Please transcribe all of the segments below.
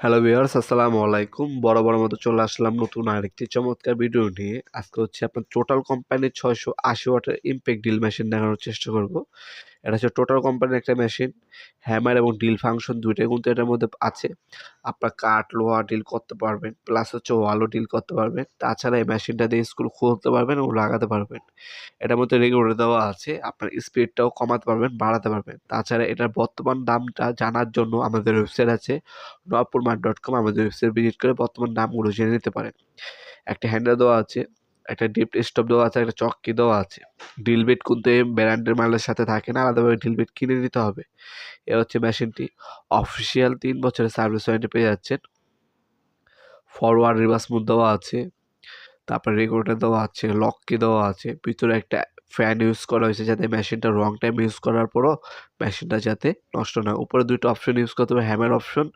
Hello viewers আসসালামু আলাইকুম। বড় বড় মতো চলে আসলাম নতুন আরেকটি চমৎকার ভিডিও নিয়ে। আজকে হচ্ছে আপনার টোটাল কোম্পানির ছয়শো আশি ওয়াটের ইম্প্যাক্ট ড্রিল মেশিন দেখানোর চেষ্টা করব। এটা হচ্ছে টোটাল কোম্পানির একটা মেশিন হ্যামার এবং ডিল ফাংশন দুইটাই কিন্তু এটার মধ্যে আছে। আপনার কাঠ, লোহা ডিল করতে পারবেন প্লাস হচ্ছে ওয়ালও ডিল করতে পারবেন। তাছাড়া এই মেশিনটা দিয়ে স্কুল খুলতে পারবেন এবং লাগাতে পারবেন। এটার মধ্যে রেগুলেটর দেওয়া আছে, আপনার স্পিডটাও কমাতে পারবেন, বাড়াতে পারবেন। তাছাড়া এটার বর্তমান দামটা জানার জন্য আমাদের ওয়েবসাইট আছে নপুর মার্ট ডট কম আমাদের ওয়েবসাইট ভিজিট করে বর্তমান দামগুলো জেনে নিতে পারেন। একটা হ্যান্ডেল দেওয়া আছে। একটা ডিপ স্টপ দেওয়া আছে, একটা চক্কি দেওয়া আছে। ড্রিল বিট কিন্তু ব্র্যান্ডের মালের সাথে থাকে না, আলাদাভাবে ড্রিল বিট কিনে নিতে হবে। এ হচ্ছে মেশিনটি। অফিসিয়াল তিন বছরের সার্ভিস ওয়ারেন্টি পেয়ে যাচ্ছেন। ফরওয়ার্ড রিভার্স মুড দেওয়া আছে। তারপরে রেগুলেটর দেওয়া আছে লক কি দেওয়া আছে। ভিতরে একটা ফ্যান ইউজ করা হয়েছে যাতে মেশিনটা রং টাইম ইউজ করার পরও মেশিনটা যাতে নষ্ট না উপরে দুটো অপশন ইউজ করতে হবে হ্যামার অপশন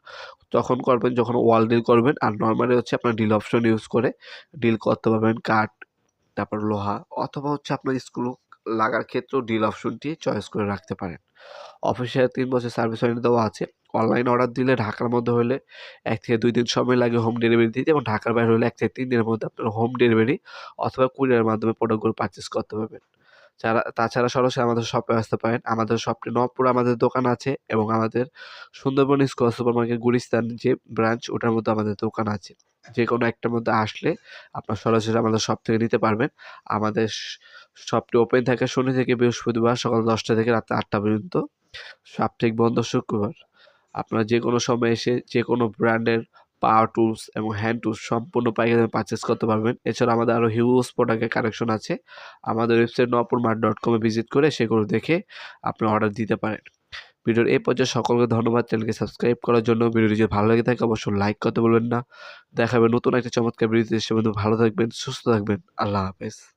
তখন করবেন যখন ওয়াল ডিল করবেন, আর নর্মালি হচ্ছে আপনার ডিল অপশন ইউজ করে ডিল করতে পারবেন কাঠ, তারপর লোহা, অথবা হচ্ছে আপনার স্ক্রু লাগার ক্ষেত্রেও ডিল অপশনটি চয়েস করে রাখতে পারেন। অফিসিয়াল তিন বছর সার্ভিস ওয়ারেন্টি দেওয়া আছে। অনলাইন অর্ডার দিলে ঢাকার মধ্যে হলে এক থেকে দুই দিন সময় লাগে হোম ডেলিভারি দিতে এবং ঢাকার বাইরে হলে এক থেকে তিন দিনের মধ্যে আপনার হোম ডেলিভারি অথবা কুরিয়ারের মাধ্যমে প্রোডাক্টগুলো পারচেস করতে পারবেন। ছাড়া তাছাড়া সরাসরি আমাদের শপে আসতে পারেন। আমাদের শপটি নবপুর আমাদের দোকান আছে এবং আমাদের Sundarban square super market Gulistan যে ব্রাঞ্চ ওটার মধ্যে আমাদের দোকান আছে। যে কোনো একটার মধ্যে আসলে আপনার সরাসরি আমাদের শপ থেকে নিতে পারবেন। আমাদের শপটি ওপেন থাকে শনি থেকে বৃহস্পতিবার সকাল দশটা থেকে রাত আটটা পর্যন্ত। সাপ্তাহিক বন্ধ শুক্রবার। আপনারা যে কোনো সময় এসে যে কোনো ব্র্যান্ডের পাওয়ার টুলস এবং হ্যান্ড টুলস সম্পূর্ণ পাইকারি দামে পারচেস করতে পারবেন। এছাড়া আমাদের আরও হিউজ প্রোডাক্টের কালেকশন আছে। আমাদের ওয়েবসাইট নপুর মার্ট ডট কমে ভিজিট করে সেগুলো দেখে আপনি অর্ডার দিতে পারেন। ভিডিওর এই পর্যায়ে সকলকে ধন্যবাদ। চ্যানেলকে সাবস্ক্রাইব করার জন্য ভিডিওটি যদি ভালো লাগে থাকে অবশ্যই লাইক করতে বলবেন না। দেখাবে নতুন একটা চমৎকার ভিডিওতে সে ভালো থাকবেন, সুস্থ থাকবেন। আল্লাহ হাফেজ।